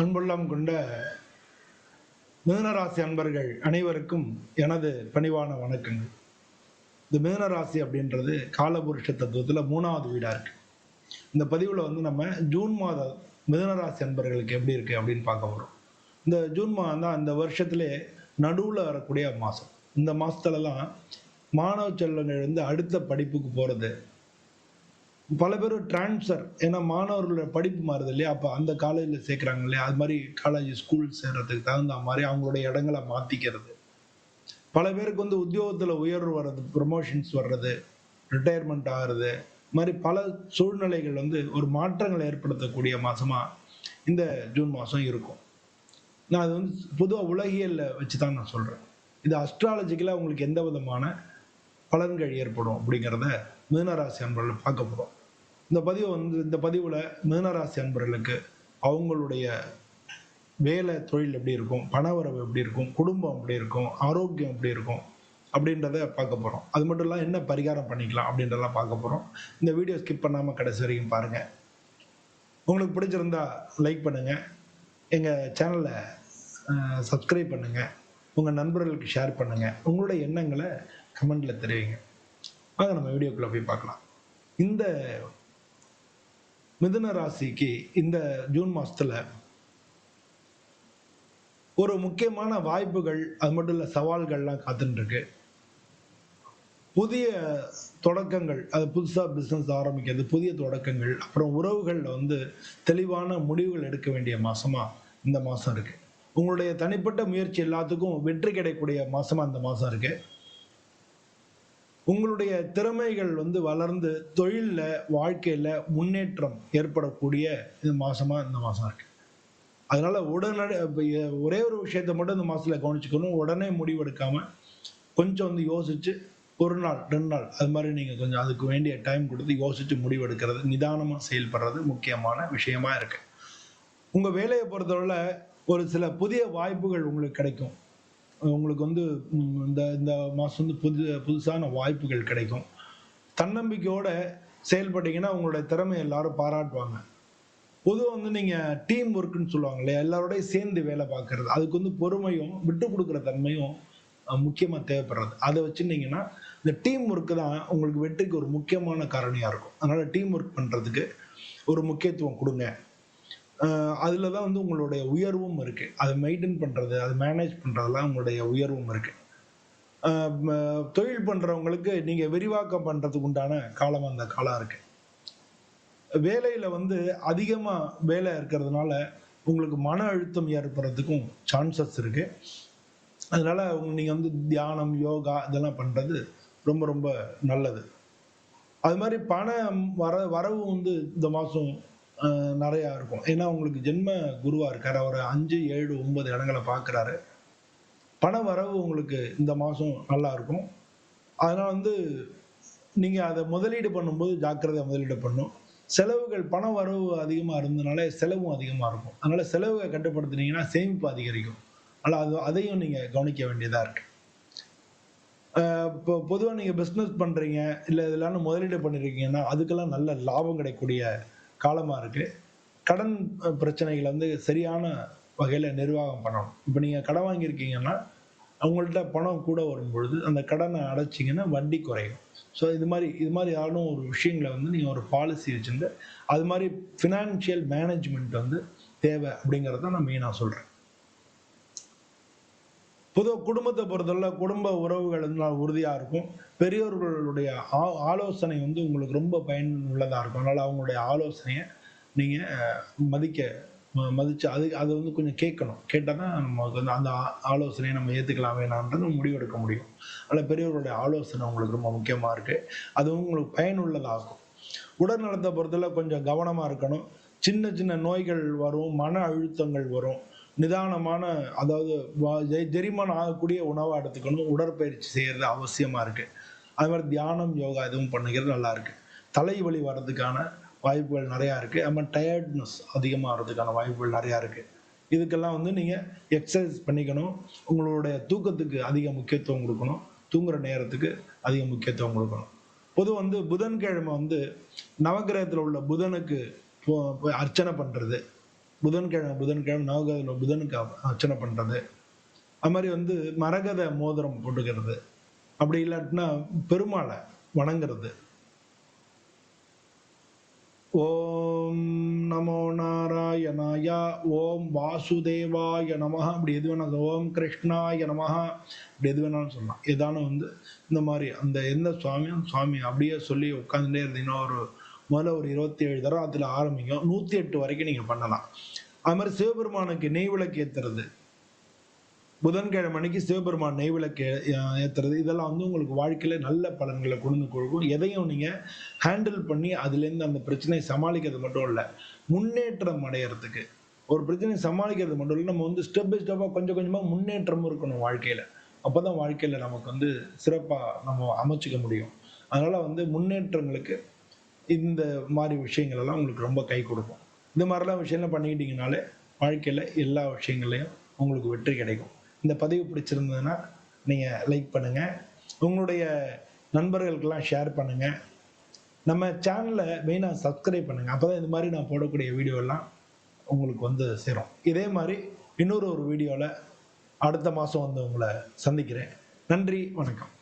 அன்புள்ளம் கொண்ட மீனராசி அன்பர்கள் அனைவருக்கும் எனது பணிவான வணக்கங்கள். இந்த மீனராசி அப்படின்றது காலபுருஷ தத்துவத்தில் மூணாவது வீடாக இருக்கு. இந்த பதிவில் வந்து நம்ம ஜூன் மாத மிதனராசி அன்பர்களுக்கு எப்படி இருக்கு அப்படின்னு பார்க்க போகிறோம் இந்த ஜூன் மாதம் தான் இந்த வருஷத்திலே நடுவில் வரக்கூடிய மாதம். இந்த மாதத்துலலாம் மாணவ செல்வங்கள் வந்து அடுத்த படிப்புக்கு போகிறது பல பேர் டிரான்ஸ்ஃபர் ஏன்னா மாணவர்களோட படிப்பு மாறுது இல்லையா? அப்போ அந்த காலேஜில் சேர்க்குறாங்க இல்லையா? அது மாதிரி காலேஜ் ஸ்கூல் சேர்றதுக்கு தகுந்த மாதிரி அவங்களுடைய இடங்களை மாற்றிக்கிறது பல பேருக்கு வந்து உத்தியோகத்தில் உயர்வு வர்றது ப்ரொமோஷன்ஸ் வர்றது ரிட்டையர்மெண்ட் ஆகிறது மாதிரி பல சூழ்நிலைகள் வந்து ஒரு மாற்றங்களை ஏற்படுத்தக்கூடிய மாதமாக இந்த ஜூன் மாதம் இருக்கும். நான் அது வந்து பொதுவாக உலகியலில் வச்சு தான் நான் சொல்கிறேன் இது அஸ்ட்ராலஜிக்கலாக உங்களுக்கு எந்த விதமான பலன்கள் ஏற்படும் அப்படிங்கிறத மீனராசி அன்பர்கள் பார்க்க போகிறோம் இந்த பதிவு வந்து இந்த பதிவில் மீனராசி அன்பர்களுக்கு அவங்களுடைய வேலை தொழில் எப்படி இருக்கும்? பணவரவு எப்படி இருக்கும்? குடும்பம் எப்படி இருக்கும்? ஆரோக்கியம் எப்படி இருக்கும்? அப்படின்றத பார்க்க போகிறோம் அது மட்டும் இல்லாமல் என்ன பரிகாரம் பண்ணிக்கலாம் அப்படின்றதெல்லாம் பார்க்க போகிறோம் இந்த வீடியோ ஸ்கிப் பண்ணாமல் கடைசி வரைக்கும் பாருங்கள் உங்களுக்கு பிடிச்சிருந்தா லைக் பண்ணுங்கள் எங்கள் சேனலை சப்ஸ்கிரைப் பண்ணுங்கள் உங்கள் நண்பர்களுக்கு ஷேர் பண்ணுங்கள் உங்களுடைய எண்ணங்களை கமெண்டில் தெரிவிங்க. அதை நம்ம வீடியோக்குள்ளே போய் பார்க்கலாம். இந்த மிதுன ராசிக்கு இந்த ஜூன் மாதத்தில் ஒரு முக்கியமான வாய்ப்புகள் அது மட்டும் இல்லை சவால்கள்லாம் காத்துட்டுருக்கு புதிய தொடக்கங்கள் அது புதுசாக பிஸ்னஸ் ஆரம்பிக்கிறது புதிய தொடக்கங்கள் அப்புறம் உறவுகளில் வந்து தெளிவான முடிவுகள் எடுக்க வேண்டிய மாசமா இந்த மாதம் இருக்கு. உங்களுடைய தனிப்பட்ட முயற்சி எல்லாத்துக்கும் வெற்றி கிடைக்கக்கூடிய மாசமா இந்த மாதம் இருக்கு. உங்களுடைய திறமைகள் வந்து வளர்ந்து தொழிலில் வாழ்க்கையில் முன்னேற்றம் ஏற்படக்கூடிய இந்த மாதமாக இந்த மாதம் இருக்கு. அதனால உடனடி ஒரே ஒரு விஷயத்த மட்டும் இந்த மாதத்தில் கவனிச்சுக்கணும். உடனே முடிவெடுக்காமல் கொஞ்சம் வந்து யோசிச்சு ஒரு நாள் ரெண்டு நாள் அது மாதிரி நீங்கள் கொஞ்சம் அதுக்கு வேண்டிய டைம் கொடுத்து யோசிச்சு முடிவெடுக்கிறது நிதானமாக செயல்படுறது முக்கியமான விஷயமா இருக்கு. உங்கள் வேலையை பொறுத்தவரை ஒரு சில புதிய வாய்ப்புகள் உங்களுக்கு கிடைக்கும். உங்களுக்கு வந்து இந்த இந்த மாதம் வந்து புது புதுசான வாய்ப்புகள் கிடைக்கும். தன்னம்பிக்கையோட செயல்பட்டீங்கன்னா உங்களுடைய திறமை எல்லாரும் பாராட்டுவாங்க. பொதுவாக வந்து நீங்கள் டீம் ஒர்க்குன்னு சொல்லுவாங்க இல்லையா? எல்லாரோடையும் சேர்ந்து வேலை பார்க்கறது. அதுக்கு வந்து பொறுமையும் விட்டு கொடுக்குற தன்மையும் முக்கியமாக தேவைப்படுறது. அதை வச்சுருந்தீங்கன்னா இந்த டீம் ஒர்க்கு தான் உங்களுக்கு வெற்றிக்கு ஒரு முக்கியமான காரணியாக இருக்கும். அதனால் டீம் ஒர்க் பண்ணுறதுக்கு ஒரு முக்கியத்துவம் கொடுங்க. அதில் தான் வந்து உங்களுடைய உயர்வும் இருக்குது அதை மெயின்டைன் பண்ணுறது அதை மேனேஜ் பண்ணுறதுலாம் உங்களுடைய உயர்வும் இருக்குது தொழில் பண்ணுறவங்களுக்கு நீங்கள் விரிவாக்கம் பண்ணுறதுக்கு உண்டான காலம் அந்த காலம் இருக்குது வேலையில வந்து அதிகமா வேலை இருக்கிறதுனால உங்களுக்கு மன அழுத்தம் ஏற்படுறதுக்கும் சான்சஸ் இருக்கு. அதனால நீங்கள் நீங்க வந்து தியானம் யோகா இதெல்லாம் பண்றது ரொம்ப ரொம்ப நல்லது. அது மாதிரி பணம் வர வரவு வந்து இந்த மாதம் நிறையா இருக்கும். ஏன்னா உங்களுக்கு ஜென்ம குருவா இருக்காரு. அவர் அஞ்சு ஏழு ஒன்பது இடங்களை பார்க்குறாரு பண வரவு உங்களுக்கு இந்த மாதம் நல்லா இருக்கும். அதனால வந்து நீங்கள் அதை முதலீடு பண்ணும்போது ஜாக்கிரதை முதலீடு பண்ணும். செலவுகள் பண வரவு அதிகமாக இருந்ததுனால செலவும் அதிகமாக இருக்கும். அதனால செலவுகளை கட்டுப்படுத்துனீங்கன்னா சேமிப்பு அதிகரிக்கும். ஆனால் அது அதையும் நீங்கள் கவனிக்க வேண்டியதாக இருக்கு. இப்போ பொதுவாக நீங்கள் பிஸ்னஸ் பண்ணுறீங்க இல்லை இதெல்லாம் முதலீடு பண்ணியிருக்கீங்கன்னா அதுக்கெல்லாம் நல்ல லாபம் கிடைக்கக்கூடிய காலமாக இருக்குது கடன் பிரச்சனைகளை வந்து சரியான வகையில் நிர்வாகம் பண்ணணும். இப்போ நீங்கள் கடன் வாங்கியிருக்கீங்கன்னா அவங்கள்ட்ட பணம் கூட வரும் பொழுது அந்த கடனை அடைச்சிங்கன்னா வட்டி குறையும். ஸோ இது மாதிரி இது மாதிரி யாரும் ஒரு விஷயங்களை வந்து நீங்கள் ஒரு பாலிசி வச்சுருந்து அது மாதிரி ஃபினான்ஷியல் மேனேஜ்மெண்ட் வந்து தேவை அப்படிங்கிறத நான் மெயினாக சொல்கிறேன் பொதுவாக குடும்பத்தை பொறுத்தவரை குடும்ப உறவுகள் வந்து உறுதியாக இருக்கும். பெரியோர்களுடைய ஆ- ஆலோசனை வந்து உங்களுக்கு ரொம்ப பயனுள்ளதாக இருக்கும். அதனால் அவங்களுடைய ஆலோசனையை நீங்கள் மதிக்க ம- அது அதை வந்து கொஞ்சம் கேட்கணும். கேட்டால் தான் நமக்கு வந்து அந்த ஆ- ஆலோசனையை நம்ம ஏற்றுக்கலாம் வேணான்றது முடிவெடுக்க முடியும். அதில் பெரியவர்களுடைய ஆலோசனை உங்களுக்கு ரொம்ப முக்கியமாக இருக்குது அது உங்களுக்கு பயனுள்ளதாகும். உடல்நலத்தை பொறுத்தவரை கொஞ்சம் கவனமாக இருக்கணும். சின்ன சின்ன நோய்கள் வரும் மன அழுத்தங்கள் வரும். நிதானமான அதாவது வா- ஜெ- ஆகக்கூடிய உணவை எடுத்துக்கணும். உடற்பயிற்சி செய்கிறது அவசியமாக இருக்குது அது மாதிரி தியானம் யோகா எதுவும் பண்ணுகிறது நல்லாயிருக்கு தலைவலி வர்றதுக்கான வாய்ப்புகள் நிறையா இருக்குது அது மாதிரி டயர்ட்னஸ் அதிகமாகிறதுக்கான வாய்ப்புகள் நிறையா இருக்குது இதுக்கெல்லாம் வந்து நீங்கள் எக்ஸசைஸ் பண்ணிக்கணும். உங்களுடைய தூக்கத்துக்கு அதிக முக்கியத்துவம் கொடுக்கணும். தூங்குற நேரத்துக்கு அதிக முக்கியத்துவம் கொடுக்கணும். பொது வந்து புதன்கிழமை வந்து நவக்கிரகத்தில் உள்ள புதனுக்கு போய் அர்ச்சனை பண்ணுறது புதன்கிழமை புதன்கிழமை நவகதில் புதனுக்கு அர்ச்சனை பண்ணுறது அது மாதிரி வந்து மரகத மோதிரம் போட்டுக்கிறது. அப்படி இல்லாட்டினா பெருமாளை வணங்குறது. ஓம் நமோ நாராயணாயா ஓம் வாசுதேவாய நமஹா அப்படி எது வேணாலும் ஓம் கிருஷ்ணாய நமஹா அப்படி எது வேணாலும் சொல்லலாம். ஏதானும் வந்து இந்த மாதிரி அந்த எந்த சுவாமியும் சுவாமி அப்படியே சொல்லி உட்காந்துட்டே இருந்தீங்கன்னா ஒரு முதல்ல ஒரு இருபத்தி ஏழு தரம் அதில் ஆரம்பிக்கும் நூற்றி எட்டு வரைக்கும் நீங்கள் பண்ணலாம். அது மாதிரி சிவபெருமானுக்கு நெய் விளக்கு ஏற்றுறது புதன்கிழமை அன்னைக்கு சிவபெருமான் நெய் விளக்கு ஏத்துறது. இதெல்லாம் வந்து உங்களுக்கு வாழ்க்கையில நல்ல பலன்களை கொண்டு கொடுக்கும். எதையும் நீங்க ஹேண்டில் பண்ணி அதுலேருந்து அந்த பிரச்சனையை சமாளிக்கிறது மட்டும் இல்லை. முன்னேற்றம் அடையறதுக்கு. ஒரு பிரச்சனையை சமாளிக்கிறது மட்டும் இல்லை. நம்ம வந்து ஸ்டெப் பை ஸ்டெப்பாக கொஞ்சம் கொஞ்சமாக முன்னேற்றமும் இருக்கணும் வாழ்க்கையில். அப்போ தான் வாழ்க்கையில் நமக்கு வந்து சிறப்பாக நம்ம அமைச்சிக்க முடியும். அதனால் வந்து முன்னேற்றங்களுக்கு இந்த மாதிரி விஷயங்கள் எல்லாம் உங்களுக்கு ரொம்ப கை கொடுக்கும். இந்த மாதிரிலாம் விஷயம்லாம் பண்ணிக்கிட்டீங்கனாலே வாழ்க்கையில் எல்லா விஷயங்கள்லையும் உங்களுக்கு வெற்றி கிடைக்கும். இந்த பதிவு பிடிச்சிருந்ததுன்னா நீங்கள் லைக் பண்ணுங்கள் உங்களுடைய நண்பர்களுக்கெல்லாம் ஷேர் பண்ணுங்கள் நம்ம சேனலை மெயினாக சப்ஸ்கிரைப் பண்ணுங்கள் அப்போ தான் இந்த மாதிரி நான் போடக்கூடிய வீடியோலாம் உங்களுக்கு வந்து சேரும். இதே மாதிரி இன்னொரு ஒரு வீடியோவில் அடுத்த மாதம் வந்து உங்களை சந்திக்கிறேன். நன்றி வணக்கம்.